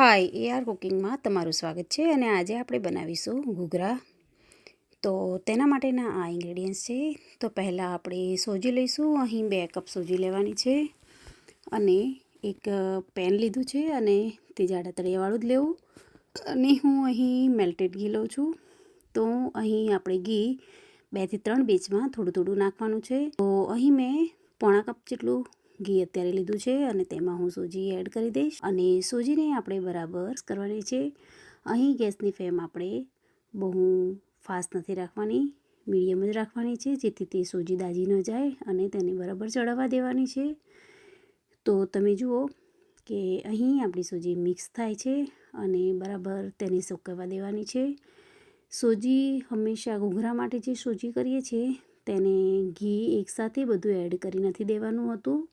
હાય એ R કુકિંગમાં તમારું સ્વાગત છે અને આજે આપણે બનાવીશું ઘૂઘરા. તો તેના માટેના આ ઇન્ગ્રેડિયન્ટ્સ છે. તો પહેલાં આપણે સોજી લઈશું. અહીં બે કપ સોજી લેવાની છે અને એક પેન લીધું છે અને તે જાડા તળિયાવાળું જ લેવું. અને હું અહીં મેલ્ટેડ ઘી લઉં છું. તો અહીં આપણે ઘી બેથી ત્રણ બેચમાં થોડું થોડું નાખવાનું છે. તો અહીં મેં પોણા કપ જેટલું ઘી અત્યારે લીધું છે અને તેમાં હું સૂજી એડ કરી દઈશ. અને સૂજીને આપણે બરાબર કરવાની છે. અહીં ગેસની ફ્લેમ આપણે બહુ ફાસ્ટ નથી રાખવાની, મીડિયમ જ રાખવાની છે, જેથી તે સૂજી દાજી ન જાય અને તેને બરાબર ચડાવવા દેવાની છે. તો તમે જુઓ કે અહીં આપણી સૂજી મિક્સ થાય છે અને બરાબર તેને સુકવવા દેવાની છે. સૂજી હંમેશા ઘૂઘરા માટે જે સૂજી કરીએ છીએ, તેને ઘી એકસાથે બધું એડ કરી નથી દેવાનું હતું.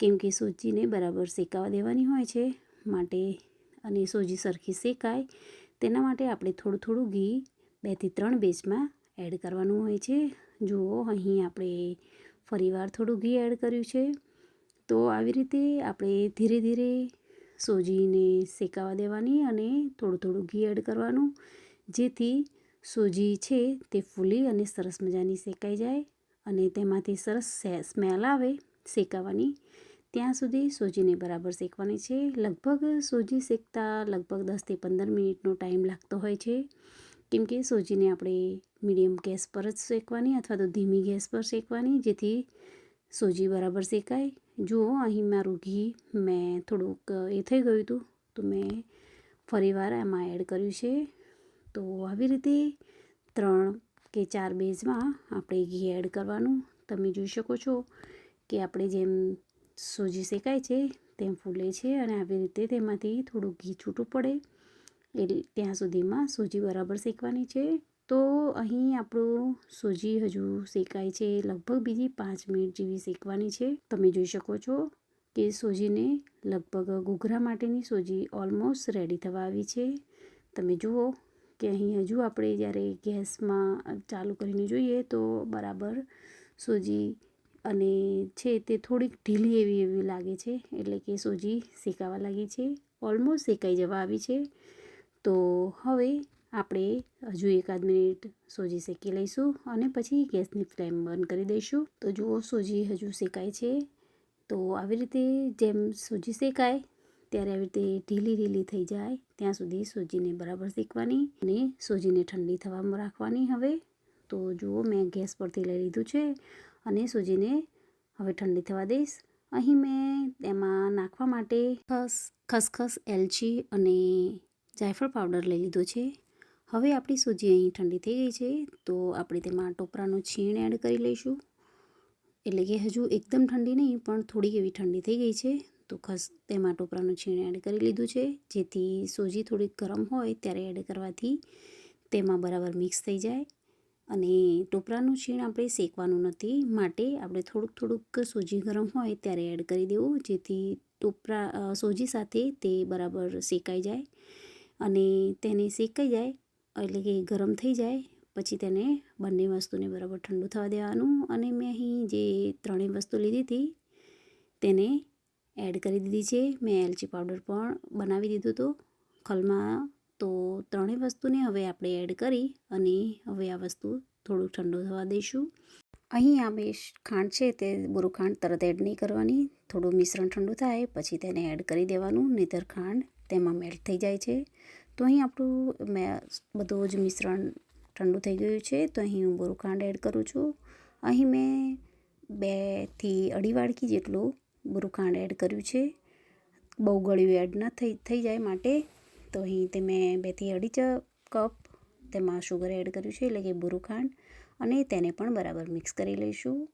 કેમ કે સૂજીને બરાબર શેકાવા દેવાની હોય છે માટે અને સૂજી સરખી શેકાય, તેના માટે આપણે થોડું થોડું ઘી બેથી ત્રણ બેચમાં એડ કરવાનું હોય છે. જુઓ, અહીં આપણે ફરીવાર થોડું ઘી એડ કર્યું છે. તો આવી રીતે આપણે ધીરે ધીરે સોજીને શેકાવા દેવાની અને થોડું થોડું ઘી એડ કરવાનું, જેથી સોજી છે તે ફૂલી અને સરસ મજાની શેકાઈ જાય અને તેમાંથી સરસ સ્મેલ આવે. શેકાવાની. ત્યાં સુધી સોજીને બરાબર શેકવાની છે. લગભગ સોજી શેકતા લગભગ દસથી પંદર મિનિટનો ટાઈમ લાગતો હોય છે. કેમ કે સોજીને આપણે મીડિયમ ગેસ પર જ શેકવાની અથવા તો ધીમી ગેસ પર શેકવાની, જેથી સોજી બરાબર શેકાય. જુઓ, અહીં મારું ઘી મેં થોડુંક એ થઈ ગયું હતું, તો મેં ફરીવાર એમાં એડ કર્યું છે. તો આવી રીતે ત્રણ કે ચાર બેઝમાં આપણે ઘી એડ કરવાનું. તમે જોઈ શકો છો. કે આપણે જેમ સોજી શેકાય છે, તેમ ફૂલે છે અને આવી રીતે તેમાંથી થોડું ઘી છૂટું પડે. એટલે ત્યાં સુધીમાં સોજી બરાબર શેકવાની છે. તો અહીં આપણું સોજી હજુ શેકાય છે, લગભગ બીજી પાંચ મિનિટ જેવી શેકવાની છે. તમે જોઈ શકો છો કે સોજીને લગભગ ઘૂઘરા માટેની સોજી ઓલમોસ્ટ રેડી થવા આવી છે. તમે જુઓ કે અહીં હજુ આપણે જ્યારે ગેસમાં ચાલુ કરીને જોઈએ તો બરાબર સોજી અને છે તે થોડીક ઢીલી એવી એવી લાગે છે. એટલે કે સોજી શેકાવા લાગી છે. ઓલમોસ્ટ શેકાઈ જવા આવી છે. તો હવે આપણે હજુ એકાદ મિનિટ સોજી શેકી લઈશું અને પછી ગેસની ફ્લેમ બંધ કરી દઈશું. તો જુઓ સોજી હજુ શેકાય છે. તો આવી રીતે જેમ સોજી શેકાય, ત્યારે આવી રીતે ઢીલી ઢીલી થઈ જાય. ત્યાં સુધી સોજીને બરાબર શેકવાની અને સોજીને ઠંડી થવા રાખવાની હવે. તો જુઓ મેં ગેસ પરથી લઈ લીધું છે. અને સૂજીને હવે ઠંડી થવા દઈશ. અહીં મેં તેમાં નાખવા માટે ખસ, ખસખસ, એલચી અને જાયફળ પાવડર લઈ લીધો છે. હવે આપણી સૂજી અહીં ઠંડી થઈ ગઈ છે, તો આપણે તેમાં ટોપરાનું છીણ એડ કરી લઈશું. એટલે કે હજુ એકદમ ઠંડી નહીં, પણ થોડી એવી ઠંડી થઈ ગઈ છે, તો ખસ, તેમાં ટોપરાનું છીણ એડ કરી લીધું છે. જેથી સૂજી થોડીક ગરમ હોય, ત્યારે એડ કરવાથી તેમાં બરાબર મિક્સ થઈ જાય. અને ટોપરાનું છીણ આપણે શેકવાનું નથી, માટે આપણે થોડુંક થોડુંક સોજી ગરમ હોય ત્યારે એડ કરી દેવું, જેથી ટોપરા સોજી સાથે તે બરાબર શેકાઈ જાય. અને તેને શેકાઈ જાય એટલે કે ગરમ થઈ જાય, પછી તેને બંને વસ્તુને બરાબર ઠંડુ થવા દેવાનું. અને મેં અહીં જે ત્રણેય વસ્તુ લીધી હતી, તેને એડ કરી દીધી છે. મેં એલચી પાવડર પણ બનાવી દીધું હતું ખલમાં તો ત્રણેય વસ્તુને હવે આપણે એડ કરી અને હવે આ વસ્તુ થોડું ઠંડુ થવા દઈશું. અહીં આ બે ખાંડ છે તે બુરું ખાંડ તરત એડ નહીં કરવાની. થોડું મિશ્રણ ઠંડુ થાય પછી તેને એડ કરી દેવાનું નીતર ખાંડ તેમાં મેલ્ટ થઈ જાય છે. તો અહીં આપણું મેં, બધું જ મિશ્રણ ઠંડુ થઈ ગયું છે, તો અહીં હું બુરું ખાંડ એડ કરું છું. અહીં મેં બેથી અઢી વાડકી જેટલું બુરું ખાંડ એડ કર્યું છે. બહુ ગળ્યું એડ ન થઈ થઈ જાય માટે તો અહીં તે મેં બેથી અઢી કપ તેમાં શુગર એડ કર્યું છે, એટલે કે બુરું અને તેને પણ બરાબર મિક્સ કરી લઈશું.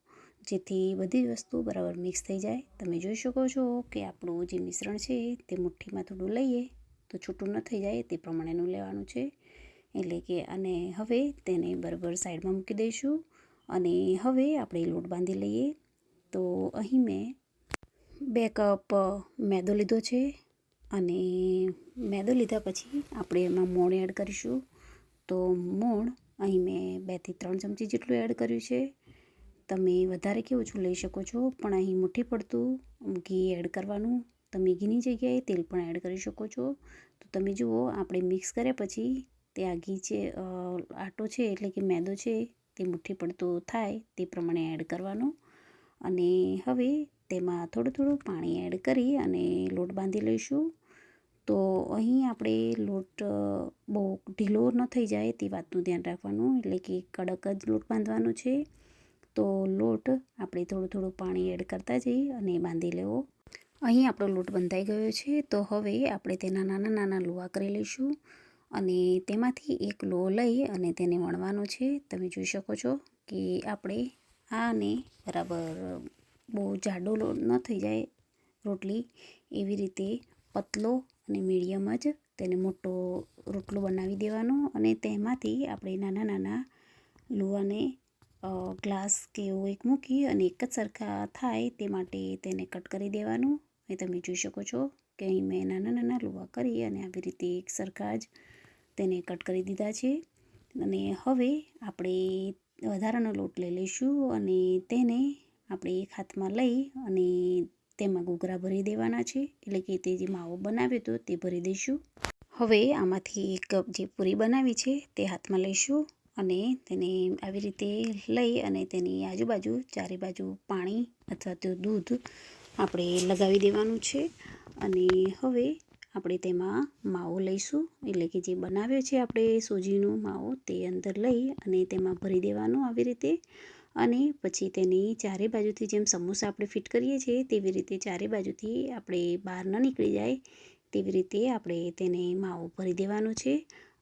જેથી બધી વસ્તુ બરાબર મિક્સ થઈ જાય. તમે જોઈ શકો છો કે આપણું જે મિશ્રણ છે તે મુઠ્ઠીમાં થોડું લઈએ તો છૂટું ન થઈ જાય, તે પ્રમાણેનું લેવાનું છે. એટલે કે, અને હવે તેને બરાબર સાઈડમાં મૂકી દઈશું, અને હવે આપણે લોટ બાંધી લઈએ. તો અહીં મેં બે કપ મેદો લીધો છે. અને મેદો લીધા પછી આપણે એમાં મોણ એડ કરીશું. તો મોણ અહીં મેં બેથી ત્રણ ચમચી જેટલું એડ કર્યું છે. તમે વધારે કે ઓછું લઈ શકો છો, પણ અહીં મુઠ્ઠી પડતું ઘી એડ કરવાનું. તમે ઘીની જગ્યાએ તેલ પણ એડ કરી શકો છો. તો તમે જુઓ, આપણે મિક્સ કર્યા પછી તે આ ઘી છે આટો છે, એટલે કે મેદો છે, તે મુઠ્ઠી પડતો થાય તે પ્રમાણે એડ કરવાનો. અને હવે તેમાં થોડું થોડું પાણી એડ કરી અને લોટ બાંધી લઈશું. તો અહીં આપણે લોટ બહુ ઢીલો ન થઈ જાય તે વાતનું ધ્યાન રાખવાનું, એટલે કે કડક જ લોટ બાંધવાનો છે. તો લોટ આપણે થોડું થોડું પાણી એડ કરતા જઈ અને બાંધી લેવો. અહીં આપણો લોટ બંધાઈ ગયો છે, તો હવે આપણે તેના નાના નાના લુવા કરી લઈશું અને તેમાંથી એક લો લઈ અને તેને વણવાનો છે. તમે જોઈ શકો છો કે આપણે આને બરાબર બહુ જાડો ન થઈ જાય રોટલી, એવી રીતે પતલો અને મીડિયમ જ તેને મોટો રોટલો બનાવી દેવાનો અને તેમાંથી આપણે નાના નાના લુવાને ગ્લાસ કે એવું એક મૂકી અને એક જ સરખા થાય તે માટે તેને કટ કરી દેવાનું. એ તમે જોઈ શકો છો કે અહીં મેં નાના નાના લુવા કરી અને આવી રીતે એક સરખા જ તેને કટ કરી દીધા છે. અને હવે આપણે વધારાનો લોટ લઈ લઈશું અને તેને આપણે એક હાથમાં લઈ અને તેમાં ઘૂઘરા ભરી દેવાના છે. એટલે કે તે જે માવો બનાવ્યો હતો તે ભરી દઈશું. હવે આમાંથી એક કપ જે પૂરી બનાવી છે તે હાથમાં લઈશું અને તેને આવી રીતે લઈ અને તેની આજુબાજુ ચારે બાજુ પાણી અથવા તો દૂધ આપણે લગાવી દેવાનું છે. અને હવે આપણે તેમાં માવો લઈશું. એટલે કે જે બનાવ્યો છે આપણે સોજીનો માવો તે અંદર લઈ અને તેમાં ભરી દેવાનું આવી રીતે. અને પછી તેની ચારે બાજુથી જેમ સમોસા આપણે ફિટ કરીએ છીએ, તેવી રીતે ચારે બાજુથી આપણે બહાર ન નીકળી જાય, તેવી રીતે આપણે તેને માવો ભરી દેવાનો છે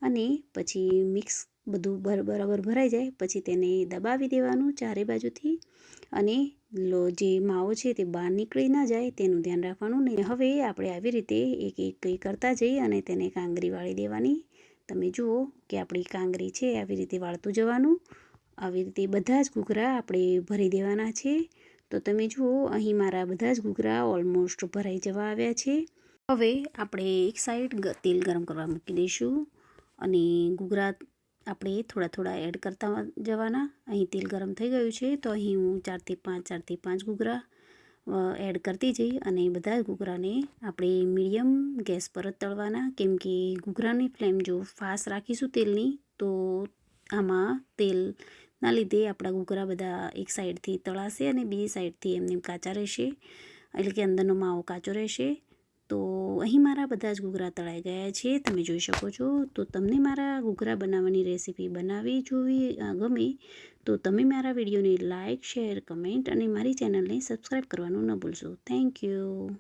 અને પછી મિક્સ બધું બરાબર ભરાઈ જાય, પછી તેને દબાવી દેવાનું ચારે બાજુથી અને લો, જે માવો છે તે બહાર નીકળી ના જાય, તેનું ધ્યાન રાખવાનું ને હવે આપણે આવી રીતે એક એક કરતા જઈએ અને તેને કાંગરી વાળી દેવાની. તમે જુઓ કે આપણી કાંગરી છે, આવી રીતે વાળતું જવાનું. આવી રીતે બધા જ ઘૂઘરા આપણે ભરી દેવાના છે. તો તમે જુઓ, અહીં મારા બધા જ ઘૂઘરા ઓલમોસ્ટ ભરાઈ જવા આવ્યા છે. હવે આપણે એક સાઈડ તેલ ગરમ કરવા મૂકી દઈશું અને ઘૂઘરા આપણે થોડા થોડા એડ કરતા જવાના. અહીં તેલ ગરમ થઈ ગયું છે, તો અહીં હું ચારથી પાંચ ચારથી પાંચ ઘૂઘરા એડ કરતી જઈ અને બધા ઘૂઘરાને આપણે મીડિયમ ગેસ પર જ તળવાના. કેમ કે ઘૂઘરાની ફ્લેમ જો ફાસ્ટ રાખીશું તેલની, તો આમાં તેલ ના લીધે આપણા ઘૂઘરા બધા એક સાઈડથી તળાશે અને બીજી સાઈડથી એમને કાચા રહેશે. એટલે કે અંદરનો માવો કાચો રહેશે. તો અહીં મારા બધા જ ઘૂઘરા તળાઈ ગયા છે. તમે જોઈ શકો છો. તો તમને મારા ઘૂઘરા બનાવવાની રેસીપી બનાવી જોવી ગમે તો તમે મારા વિડીયોને લાઇક શેર, કમેન્ટ અને મારી ચેનલને સબસ્ક્રાઈબ કરવાનું ન ભૂલશો. Thank you.